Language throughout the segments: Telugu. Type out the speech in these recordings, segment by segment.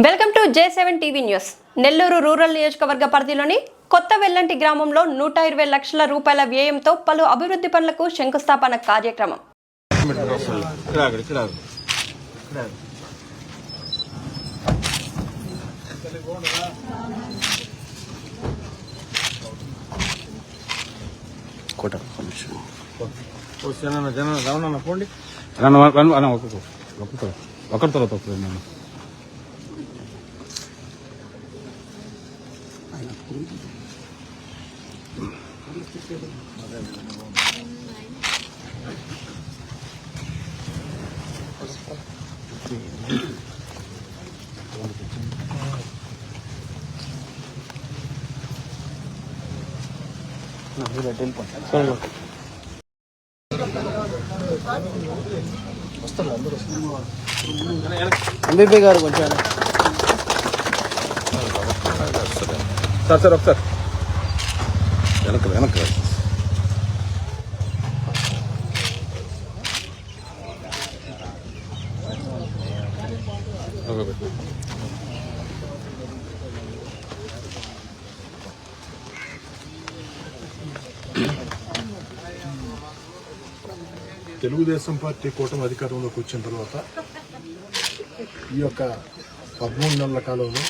Welcome to J seven TV news. Nellore rural నియోజకవర్గ పరిధిలోని కొత్త వెల్లంటి గ్రామంలో నూట ఇరవై లక్షల రూపాయల వ్యయంతో పలు అభివృద్ధి పనులకు శంకుస్థాపన కార్యక్రమం. కోట పోండి. తర్వాత ఒకరు నేను ఎంబీపీ గారు కొంచెం సార్ సార్ ఒకసారి. వెనక వెనక తెలుగుదేశం పార్టీ కూటమి అధికారంలోకి వచ్చిన తర్వాత ఈ యొక్క పదమూడు నెలల కాలంలో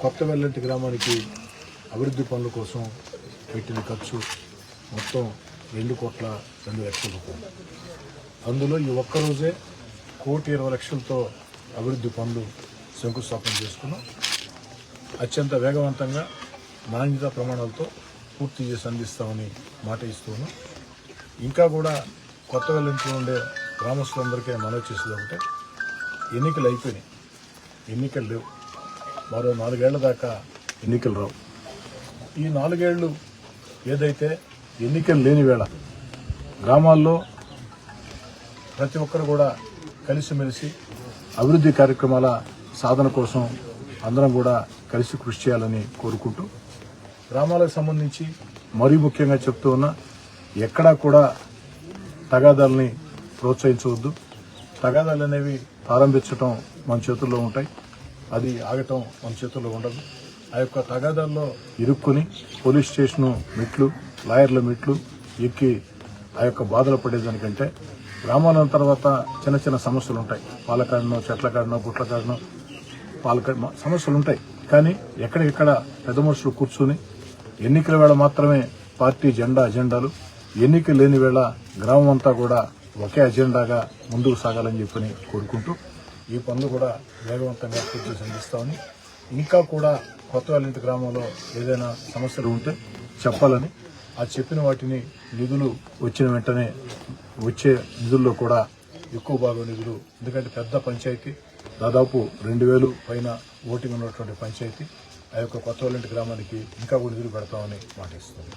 కొత్త వెల్లంటి గ్రామానికి అభివృద్ధి పనుల కోసం పెట్టిన ఖర్చు మొత్తం రెండు కోట్ల రెండు లక్షల రూపాయలు. అందులో ఈ ఒక్కరోజే కోటి ఇరవై లక్షలతో అభివృద్ధి పనులు శంకుస్థాపన చేసుకున్నాం. అత్యంత వేగవంతంగా నాణ్యత ప్రమాణాలతో పూర్తి చేసి అందిస్తామని మాట ఇస్తూ ఇంకా కూడా కొత్త ఇంట్లో ఉండే గ్రామస్తులందరికీ మనవి చేసేది ఒకటే ఎన్నికలు అయిపోయినాయి. ఎన్నికలు లేవు. మరో నాలుగేళ్ళ దాకా ఎన్నికలు రావు. ఈ నాలుగేళ్ళు ఏదైతే ఎన్నికలు లేని వేళ గ్రామాల్లో ప్రతి ఒక్కరు కూడా కలిసిమెలిసి అభివృద్ధి కార్యక్రమాల సాధన కోసం అందరం కూడా కలిసి కృషి చేయాలని కోరుకుంటూ గ్రామాలకు సంబంధించి మరీ ముఖ్యంగా చెప్తూ ఉన్నా ఎక్కడా కూడా తగాదాలని ప్రోత్సహించవద్దు. తగాదాలు అనేవి ప్రారంభించడం మన చేతుల్లో ఉంటాయి. అది ఆగటం మన చేతుల్లో ఉండదు. ఆ యొక్క తగాదాల్లో ఇరుక్కుని పోలీస్ స్టేషను మెట్లు లాయర్ల మెట్లు ఎక్కి ఆ యొక్క బాధలు పడేదానికంటే గ్రామాల తర్వాత చిన్న చిన్న సమస్యలు ఉంటాయి. పాలకాడనో చెట్ల కాడనో గుట్ల కాడనో పాలక సమస్యలు ఉంటాయి. కానీ ఎక్కడికెక్కడ పెద్ద మనుషులు కూర్చుని ఎన్నికల వేళ మాత్రమే పార్టీ జెండా అజెండాలు ఎన్నిక లేని వేళ గ్రామం అంతా కూడా ఒకే అజెండాగా ముందుకు సాగాలని చెప్పని కోరుకుంటూ ఈ పనులు కూడా వేగవంతంగా పూర్తి చేసి అందిస్తామని ఇంకా కూడా కొత్త వాళ్ళింటి గ్రామంలో ఏదైనా సమస్యలు ఉంటే చెప్పాలని. ఆ చెప్పిన వాటిని నిధులు వచ్చిన వెంటనే వచ్చే నిధుల్లో కూడా ఎక్కువ భాగం నిధులు ఎందుకంటే పెద్ద పంచాయతీ దాదాపు రెండు వేలు పైన ఓటింగ్ ఉన్నటువంటి పంచాయతీ ఆ యొక్క కొత్త వాళ్ళింటి గ్రామానికి ఇంకా కూడా నిధులు పెడతామని మాటిస్తుంది